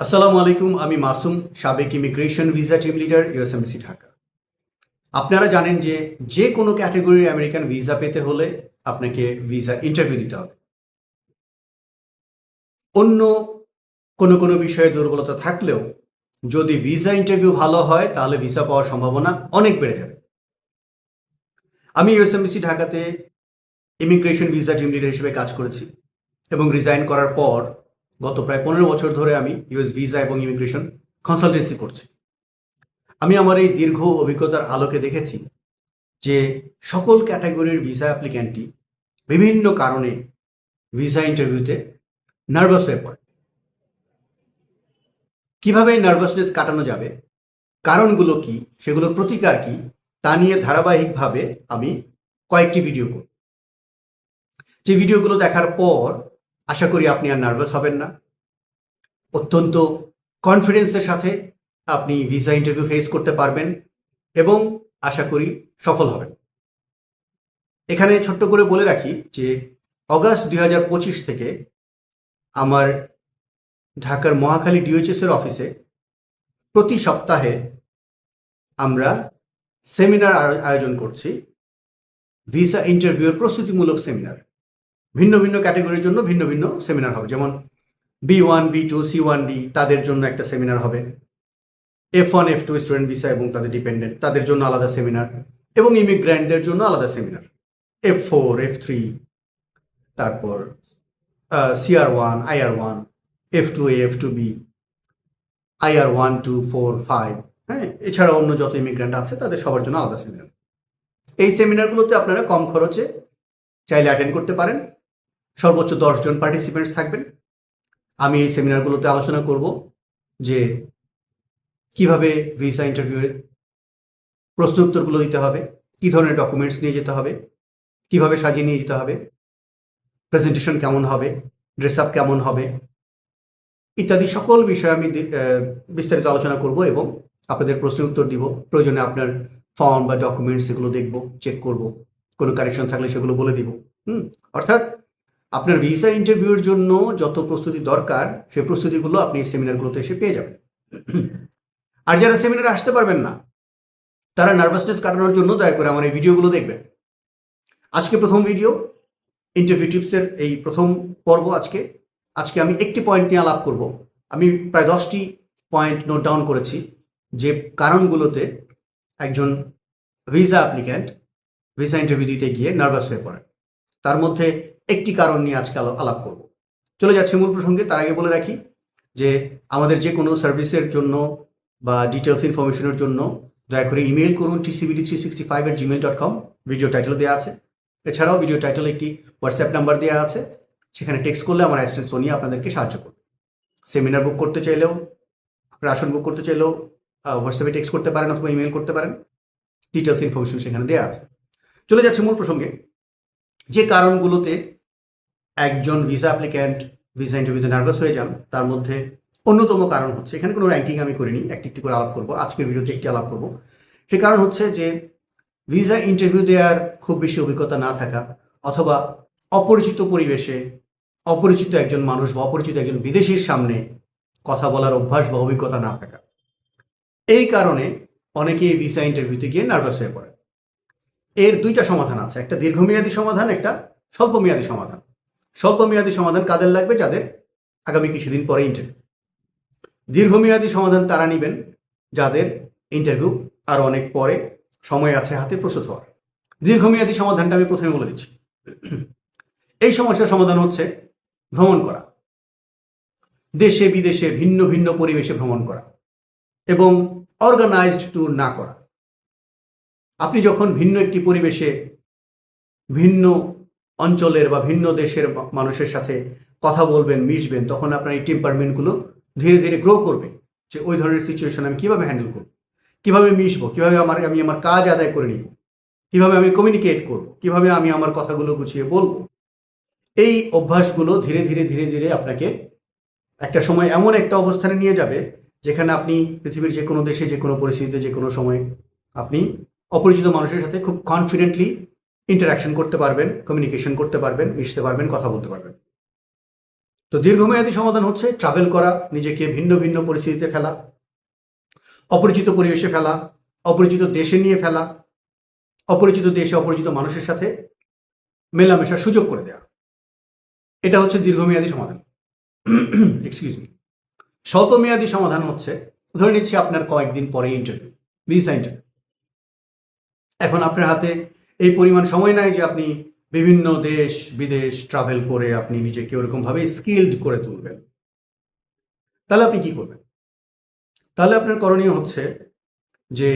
আসসালামু আলাইকুম, আমি মাসুম, সাবেক immigration visa team leader USMC Dhaka. আপনারা জানেন যে যে কোনো ক্যাটাগরির আমেরিকান ভিসা পেতে হলে আপনাকে ভিসা ইন্টারভিউ দিতে হবে। অন্য কোনো কোনো বিষয়ে দুর্বলতা থাকলেও যদি ভিসা ইন্টারভিউ ভালো হয়, তাহলে ভিসা পাওয়ার সম্ভাবনা অনেক বেড়ে যাবে। আমি ইউএসএমসি ঢাকাতে ইমিগ্রেশন ভিসা টিম লিডার হিসেবে কাজ করেছি এবং রিজাইন করার পর গত প্রায় পনেরো বছর ধরে আমি ইউএস ভিসা এবং ইমিগ্রেশন কনসালটেন্সি করছি। আমি আমার এই দীর্ঘ অভিজ্ঞতার আলোকে দেখেছি যে সকল ক্যাটাগরির ভিসা অ্যাপ্লিক্যান্টই বিভিন্ন কারণে ভিসা ইন্টারভিউতে নার্ভাস হয়ে পড়ে। কীভাবে এই নার্ভাসনেস কাটানো যাবে? কারণগুলো কি? সেগুলোর প্রতিকার কি? তা নিয়ে ধারাবাহিকভাবে আমি কয়েকটি ভিডিও করি যে ভিডিওগুলো দেখার পর আশা করি আপনি আর নার্ভাস হবেন না। অত্যন্ত কনফিডেন্সের সাথে আপনি ভিসা ইন্টারভিউ ফেস করতে পারবেন এবং আশা করি সফল হবেন। এখানে ছোট্ট করে বলে রাখি যে অগাস্ট দু হাজার পঁচিশ থেকে আমার ঢাকার মহাখালী ডিওএইচএস এর অফিসে প্রতি সপ্তাহে আমরা সেমিনার আয়োজন করছি। ভিসা ইন্টারভিউয়ের প্রস্তুতিমূলক সেমিনার ভিন্ন ভিন্ন ক্যাটাগরির জন্য ভিন্ন ভিন্ন সেমিনার হবে। যেমন B one B two C one D তাদের জন্য একটা সেমিনার হবে। F one F two student visa এবং তাদের ডিপেন্ডেন্ট তাদের জন্য আলাদা সেমিনার এবং ইমিগ্র্যান্টদের জন্য আলাদা seminar F four F three তারপর CR one IR one F two A F two B IR one two four five হ্যাঁ? এছাড়া অন্য যত ইমিগ্র্যান্ট আছে, তাদের সবার জন্য আলাদা সেমিনার এই সেমিনারগুলোতে আপনারা কম খরচে চাইলে অ্যাটেন্ড করতে পারেন। সর্বোচ্চ দশজন পার্টিসিপেন্টস থাকবেন। আমি এই সেমিনারগুলোতে আলোচনা করব যে কীভাবে ভিসা ইন্টারভিউয়ে প্রশ্ন উত্তরগুলো দিতে হবে, কী ধরনের ডকুমেন্টস নিয়ে যেতে হবে, কীভাবে সাজিয়ে নিয়ে যেতে হবে প্রেজেন্টেশন কেমন হবে ড্রেস আপ কেমন হবে, ইত্যাদি সকল বিষয়ে আমি বিস্তারিত আলোচনা করব এবং আপনাদের প্রশ্নের উত্তর দিব। প্রয়োজনে আপনার ফর্ম বা ডকুমেন্টস এগুলো দেখব চেক করব। কোনো কারেকশন থাকলে সেগুলো বলে দিব। হুম, অর্থাৎ আপনার ভিসা ইন্টারভিউর জন্য যত প্রস্তুতি দরকার, সেই প্রস্তুতিগুলো আপনি এই সেমিনারগুলোতে এসে পেয়ে যাবেন। আর যারা সেমিনারে আসতে পারবেন না, তারা নার্ভাসনেস কাটানোর জন্য দয়া করে আমার এই ভিডিওগুলো দেখবেন। আজকে প্রথম ভিডিও, ইন্টারভিউ টিপসের এই প্রথম পর্ব আজকে। আজকে আমি একটি পয়েন্ট নিয়ে আলাপ করব। আমি প্রায় দশটি পয়েন্ট নোট ডাউন করেছি যে কারণগুলোতে একজন ভিসা অ্যাপ্লিক্যান্ট ভিসা ইন্টারভিউ দিতে গিয়ে নার্ভাস হয়ে পড়ে। তার মধ্যে একটি কারণ নিয়ে আজকে আলো- আলাপ করব। চলে যাচ্ছে মূল প্রসঙ্গে, তার আগে বলে রাখি যে আমাদের যে কোনো সার্ভিসের জন্য বা ডিটেলস ইনফরমেশনের জন্য দয়া করে ইমেল করুন TCBD three sixty five at Gmail dot com video title দেওয়া আছে। এছাড়াও ভিডিও টাইটেল একটি হোয়াটসঅ্যাপ নাম্বার দেওয়া আছে। সেখানে টেক্সট করলে আমার অ্যাসিস্ট্যান্ট সোনিয়া আপনাদেরকে সাহায্য করবে। সেমিনার বুক করতে চাইলেও আপনার আসন বুক করতে চাইলেও হোয়াটসঅ্যাপে টেক্সট করতে পারেন অথবা ইমেল করতে পারেন। ডিটেলস ইনফরমেশন সেখানে দেওয়া আছে। চলে যাচ্ছে মূল প্রসঙ্গে। যে কারণগুলোতে একজন ভিসা অ্যাপ্লিক্যান্ট ভিসা ইন্টারভিউতে নার্ভাস হয়ে যান, তার মধ্যে অন্যতম কারণ হচ্ছে, এখানে কোনো র্যাঙ্কিং আমি করিনি, একটি একটি করে আলাপ করব, আজকের ভিডিওতে একটি আলাপ করব। সে কারণ হচ্ছে যে ভিসা ইন্টারভিউ দেওয়ার খুব বেশি অভিজ্ঞতা না থাকা, অথবা অপরিচিত পরিবেশে অপরিচিত একজন মানুষ বা অপরিচিত একজন বিদেশির সামনে কথা বলার অভ্যাস বা অভিজ্ঞতা না থাকা, এই কারণে অনেকেই ভিসা ইন্টারভিউতে গিয়ে নার্ভাস হয়ে পড়ে। এর দুইটা সমাধান আছে, একটা দীর্ঘমেয়াদী সমাধান, একটা স্বল্পমেয়াদী সমাধান। স্বল্পমেয়াদী সমাধান কাদের লাগবে? যাদের আগামী কিছুদিন পরে ইন্টারভিউ দীর্ঘমেয়াদী সমাধান তারা নেবেন, যাদের ইন্টারভিউ আর অনেক পরে সময় আছে হাতে প্রস্তুত হওয়ার। দীর্ঘমেয়াদী সমাধানটা আমি প্রথমে বলে দিচ্ছি। এই সমস্যার সমাধান হচ্ছে ভ্রমণ করা। দেশে বিদেশে ভিন্ন ভিন্ন পরিবেশে ভ্রমণ করা এবং অর্গানাইজড ট্যুর না করা। আপনি যখন ভিন্ন একটি পরিবেশে ভিন্ন অঞ্চলের বা ভিন্ন দেশের মানুষের সাথে কথা বলবেন, মিশবেন, তখন আপনার এই টেম্পারমেন্টগুলো ধীরে ধীরে গ্রো করবে যে ওই ধরনের সিচুয়েশন আমি কীভাবে হ্যান্ডেল করব? কীভাবে মিশবো? কীভাবে আমার, আমি আমার কাজ আদায় করে নিব? কীভাবে আমি কমিউনিকেট করব? কীভাবে আমি আমার কথাগুলো গুছিয়ে বলব? এই অভ্যাসগুলো ধীরে ধীরে ধীরে ধীরে আপনাকে একটা সময় এমন একটা অবস্থানে নিয়ে যাবে যেখানে আপনি পৃথিবীর যে কোনো দেশে, যে কোনো পরিস্থিতিতে, যে কোনো সময় আপনি অপরিচিত মানুষের সাথে খুব কনফিডেন্টলি ইন্টারাকশন করতে পারবেন কমিউনিকেশন করতে পারবেন, মিশতে পারবেন, কথা বলতে পারবেন। তো দীর্ঘমেয়াদী সমাধান হচ্ছে ট্রাভেল করা, নিজেকে ভিন্ন ভিন্ন পরিস্থিতিতে ফেলা, অপরিচিত পরিবেশে ফেলা, অপরিচিত দেশে নিয়ে ফেলা, অপরিচিত দেশে অপরিচিত মানুষের সাথে মেলামেশার সুযোগ করে দেওয়া এটা হচ্ছে দীর্ঘমেয়াদী সমাধান। এক্সকিউজ মি স্বল্পমেয়াদী সমাধান হচ্ছে, ধরে নিচ্ছি আপনার কয়েকদিন পরে ইন্টারভিউ ভিসা ইন্টারভিউ এখন আপনার হাতে এই পরিমাণ সময় নাই যে আপনি বিভিন্ন দেশ, বিদেশ ট্রাভেল করে আপনি নিজেকে ওরকমভাবে স্কিল্ড করে তুলবেন। তাহলে আপনি কি করবেন? তাহলে আপনার করণীয় হচ্ছে যে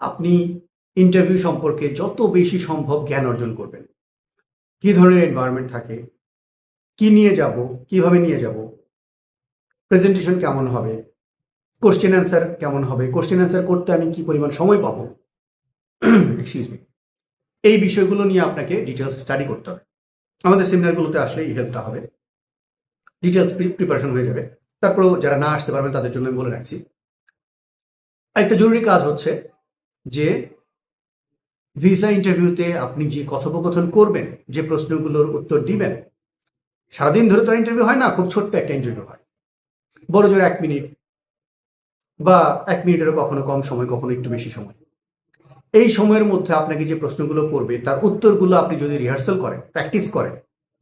আপনি ইন্টারভিউ সম্পর্কে যত বেশি সম্ভব জ্ঞান অর্জন করবেন। কি ধরনের এনভায়রনমেন্ট থাকে? কি নিয়ে যাব? কীভাবে নিয়ে যাব? প্রেজেন্টেশন কেমন হবে? কোশ্চেন অ্যান্সার কেমন হবে? কোশ্চেন অ্যান্সার করতে আমি কি পরিমাণ সময় পাবো? এক্সকিউজ মি এই বিষয়গুলো নিয়ে আপনাকে ডিটেলস স্টাডি করতে হবে। আমাদের সেমিনারগুলোতে আসলে এই হেল্পটা হবে। ডিটেলস প্রিপারেশন হয়ে যাবে। তারপরেও যারা না আসতে পারবেন, তাদের জন্য আমি বলে রাখছি। আরেকটা জরুরি কাজ হচ্ছে যে ভিসা ইন্টারভিউতে আপনি যে কথোপকথন করবেন, যে প্রশ্নগুলোর উত্তর দিবেন, সারাদিন ধরে তো ইন্টারভিউ হয় না, খুব ছোট্ট একটা ইন্টারভিউ হয়। বড় জোর এক মিনিট বা এক মিনিটেরও কখনো কম সময়, কখনো একটু বেশি সময়। এই সময়ের মধ্যে আপনাকে যে প্রশ্নগুলো করবে, তার উত্তরগুলো আপনি যদি রিহার্সাল করেন প্র্যাকটিস করেন,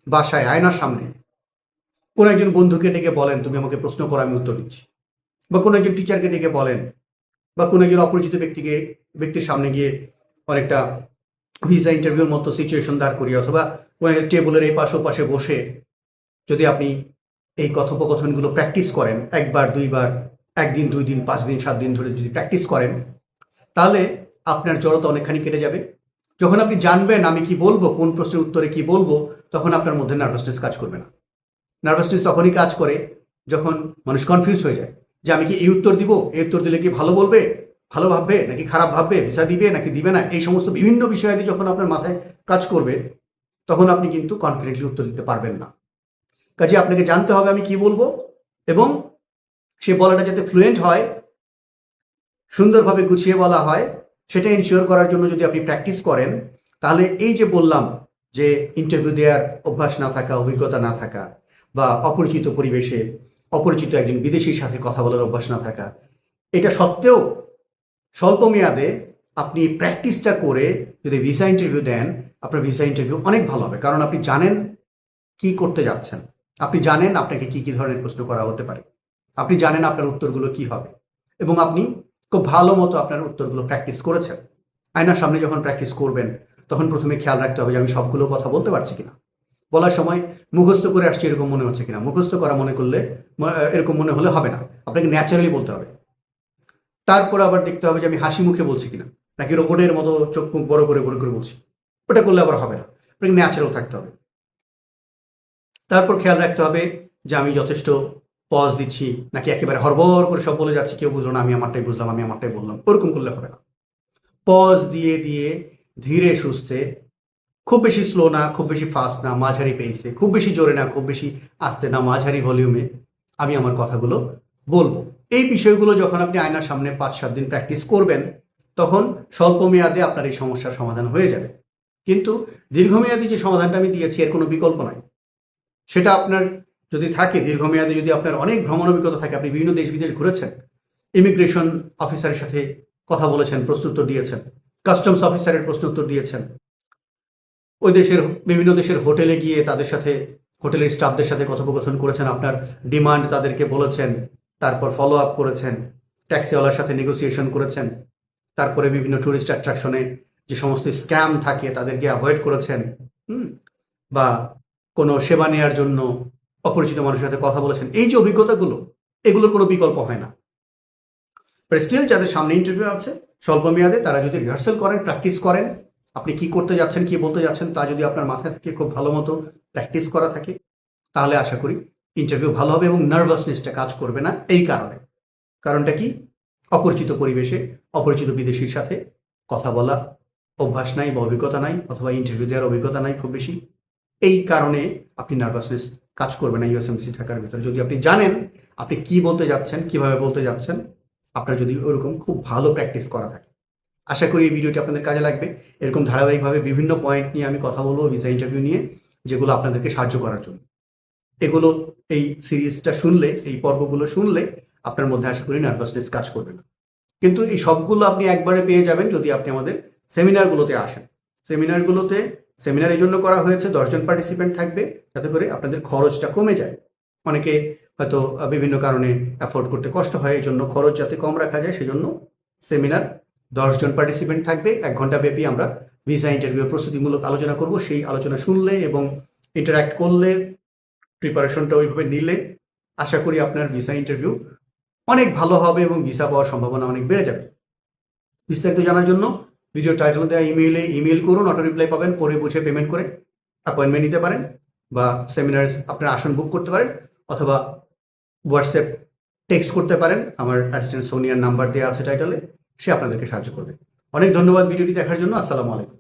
বাসায়, আয়নার সামনে, কোনো একজন বন্ধুকে ডেকে বলেন, তুমি আমাকে প্রশ্ন করো, আমি উত্তর দিচ্ছি। বা কোনো একজন টিচারকে ডেকে বলেন, বা কোনো একজন অপরিচিত ব্যক্তিকে, ব্যক্তির সামনে গিয়ে অনেকটা ভিসা ইন্টারভিউর মতো সিচুয়েশন দাঁড় করিয়ে, অথবা কোনো টেবিলের এই পাশে পাশে বসে যদি আপনি এই কথোপকথনগুলো প্র্যাকটিস করেন, একবার, দুইবার, একদিন, দুই দিন, পাঁচ দিন, সাত দিন ধরে যদি প্র্যাকটিস করেন, তাহলে আপনার জড়তা অনেকখানি কেটে যাবে। যখন আপনি জানবেন আমি কি বলব, কোন প্রশ্নের উত্তরে কি বলব, তখন আপনার মধ্যে নার্ভাসনেস কাজ করবে না। নার্ভাসনেস তখনই কাজ করে যখন মানুষ কনফিউজ হয়ে যায় যে আমি কি এই উত্তর দিব, এই উত্তর দিলে কি ভালো বলবে, ভালো ভাববে, নাকি খারাপ ভাববে, ভিসা দিবে, নাকি দিবে না, এই সমস্ত বিভিন্ন বিষয়াদি যখন আপনার মাথায় কাজ করবে, তখন আপনি কিন্তু কনফিডেন্টলি উত্তর দিতে পারবেন না। কাজে আপনাকে জানতে হবে আমি কি বলব এবং সে বলাটা যাতে ফ্লুয়েন্ট হয়, সুন্দরভাবে গুছিয়ে বলা হয় সেটা ইনশিওর করার জন্য যদি আপনি প্র্যাকটিস করেন, তাহলে এই যে বললাম যে ইন্টারভিউ দেওয়ার অভ্যাস না থাকা, অভিজ্ঞতা না থাকা বা অপরিচিত পরিবেশে অপরিচিত একজন বিদেশির সাথে কথা বলার অভ্যাস না থাকা, এটা সত্ত্বেও স্বল্প মেয়াদে আপনি প্র্যাকটিসটা করে যদি ভিসা ইন্টারভিউ দেন, আপনার ভিসা ইন্টারভিউ অনেক ভালো হবে। কারণ আপনি জানেন কি করতে যাচ্ছেন। আপনি জানেন আপনাকে কি কি ধরনের প্রশ্ন করা হতে পারে। আপনি জানেন আপনার উত্তরগুলো কি হবে। এবং আপনি খুব ভালো মতো আপনার উত্তরগুলো প্র্যাকটিস করেছেন। আয়নার সামনে যখন প্র্যাকটিস করবেন, তখন প্রথমে খেয়াল রাখতে হবে যে আমি সবগুলো কথা বলতে পারছি কিনা। বলার সময় মুখস্থ করে আসছি এরকম মনে হচ্ছে কিনা। মুখস্থ করা মনে করলে এরকম মনে হলে হবে না। আপনাকে ন্যাচারালি বলতে হবে। তারপর আবার দেখতে হবে যে আমি হাসি মুখে বলছি কিনা। নাকি রোবটের মতো চোখ মুখ বড় করে বড় করে বলছি। ওটা করলে আবার হবে না। আপনাকে ন্যাচারাল থাকতে হবে। তারপর খেয়াল রাখতে হবে যে আমি যথেষ্ট পজ দিচ্ছি, নাকি একেবারে হরবর করে সব বলে যাচ্ছি, কেউ বুঝলো না, আমি আমারটাই বুঝলাম, আমি আমারটাই বললাম, ওরকম করলে হবে না। পজ দিয়ে দিয়ে ধীরে সুস্থে, খুব বেশি স্লো না, খুব বেশি ফাস্ট না, মাঝারি পেসে খুব বেশি জোরে না, খুব বেশি আস্তে না, মাঝারি ভলিউমে আমি আমার কথাগুলো বলব। এই বিষয়গুলো যখন আপনি আয়নার সামনে পাঁচ, সাত দিন প্র্যাকটিস করবেন, তখন স্বল্প মেয়াদে আপনার এই সমস্যার সমাধান হয়ে যাবে। কিন্তু দীর্ঘমেয়াদী যে সমাধানটা আমি দিয়েছি, এর কোনো বিকল্প নাই। সেটা আপনার যদি থাকে, দীর্ঘমেয়াদে যদি আপনার অনেক ভ্রমণ অভিজ্ঞতা থাকে, আপনি বিভিন্ন দেশ বিদেশ ঘুরেছেন ইমিগ্রেশন অফিসারের সাথে কথা বলেছেন প্রশ্নোত্তর দিয়েছেন কাস্টমস অফিসারের প্রশ্নোত্তর দিয়েছেন, ওই দেশের, বিভিন্ন দেশের হোটেলে গিয়ে তাদের সাথে, হোটেলের স্টাফদের সাথে কথোপকথন করেছেন, আপনার ডিমান্ড তাদেরকে বলেছেন, তারপর ফলো আপ করেছেন ট্যাক্সিওয়ালার সাথে নেগোসিয়েশন করেছেন, তারপরে বিভিন্ন ট্যুরিস্ট অ্যাট্রাকশনে যে সমস্ত স্ক্যাম থাকে, তাদেরকে অ্যাভয়েড করেছেন বা কোনো সেবা নেওয়ার জন্য অপরিচিত মানুষের সাথে কথা বলেছেন। এই যে অভিজ্ঞতাগুলো, এগুলোর কোনো বিকল্প হয় না। স্টিল যাদের সামনে ইন্টারভিউ আছে, স্বল্প মেয়াদে তারা যদি রিহার্সাল করেন প্র্যাকটিস করেন, আপনি কি করতে যাচ্ছেন, কি বলতে যাচ্ছেন, তা যদি আপনার মাথায় থেকে, খুব ভালো মতো প্র্যাকটিস করা থাকে, তাহলে আশা করি ইন্টারভিউ ভালো হবে এবং নার্ভাসনেসটা কাজ করবে না এই কারণে। কারণটা কি? অপরিচিত পরিবেশে, অপরিচিত বিদেশির সাথে কথা বলা অভ্যাস নাই বা অভিজ্ঞতা নাই, অথবা ইন্টারভিউ দেওয়ার অভিজ্ঞতা নাই খুব বেশি। এই কারণে আপনি নার্ভাসনেস কাজ করবে না ইউএসএমসি ঢাকার ভিতরে। যদি আপনি জানেন আপনি কি বলতে যাচ্ছেন, কীভাবে বলতে যাচ্ছেন, আপনার যদি ওরকম খুব ভালো প্র্যাকটিস করা থাকে। আশা করি এই ভিডিওটি আপনাদের কাজে লাগবে। এরকম ধারাবাহিকভাবে বিভিন্ন পয়েন্ট নিয়ে আমি কথা বলব ভিসা ইন্টারভিউ নিয়ে, যেগুলো আপনাদেরকে সাহায্য করার জন্য। এগুলো এই সিরিজটা শুনলে, এই পর্বগুলো শুনলে আপনার মধ্যে আশা করি নার্ভাসনেস কাজ করবে না। কিন্তু এই সবগুলো আপনি একবারে পেয়ে যাবেন যদি আপনি আমাদের সেমিনারগুলোতে আসেন। সেমিনারগুলোতে সেমিনার এই জন্য করা হয়েছে, দশজন পার্টিসিপেন্ট থাকবে, যাতে করে আপনাদের খরচটা কমে যায়। অনেকে হয়তো বিভিন্ন কারণে অ্যাফোর্ড করতে কষ্ট হয়, এই জন্য খরচ যাতে কম রাখা যায়, সেজন্য সেমিনার দশজন পার্টিসিপেন্ট থাকবে। এক ঘণ্টা ব্যাপী আমরা ভিসা ইন্টারভিউ প্রস্তুতিমূলক আলোচনা করব। সেই আলোচনা শুনলে এবং ইন্টারাক্ট করলে প্রিপারেশনটা ওইভাবে নিলে, আশা করি আপনার ভিসা ইন্টারভিউ অনেক ভালো হবে এবং ভিসা পাওয়ার সম্ভাবনা অনেক বেড়ে যাবে। বিস্তারিত জানার জন্য ভিডিও টাইটেল দেওয়া ইমেইলে ইমেল করুন অটো রিপ্লাই পাবেন পরে বুঝে পেমেন্ট করে অ্যাপয়েন্টমেন্ট নিতে পারেন বা সেমিনার আপনার আসন বুক করতে পারেন অথবা হোয়াটসঅ্যাপ টেক্সট করতে পারেন। আমার অ্যাসিস্ট্যান্ট সোনিয়ার নাম্বার দেওয়া আছে টাইটেলে সে আপনাদেরকে সাহায্য করবে। অনেক ধন্যবাদ ভিডিওটি দেখার জন্য। আসসালামু আলাইকুম।